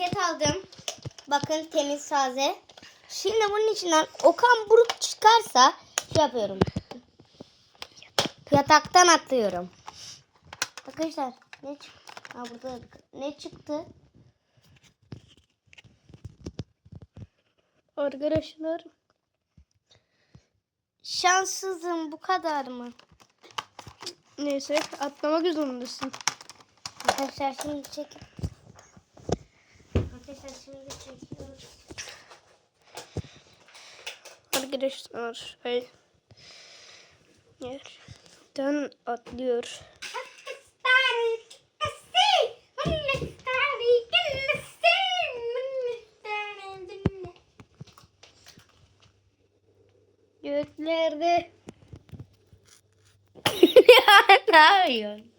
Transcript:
paket aldım. Bakın temiz taze. Şimdi bunun içinden Okan Buruk çıkarsa şey yapıyorum. Yataktan atlıyorum. Arkadaşlar ne çıktı? Ha burada ne çıktı? Arkadaşlar Şanssızım bu kadar mı? neyse atlamak zorundasın. Arkadaşlar şimdi çek. Arkadaşlar şimdi çekiyoruz. Arkadaşlar ay yerden atlıyor. Göklerde. ne yapıyorsun?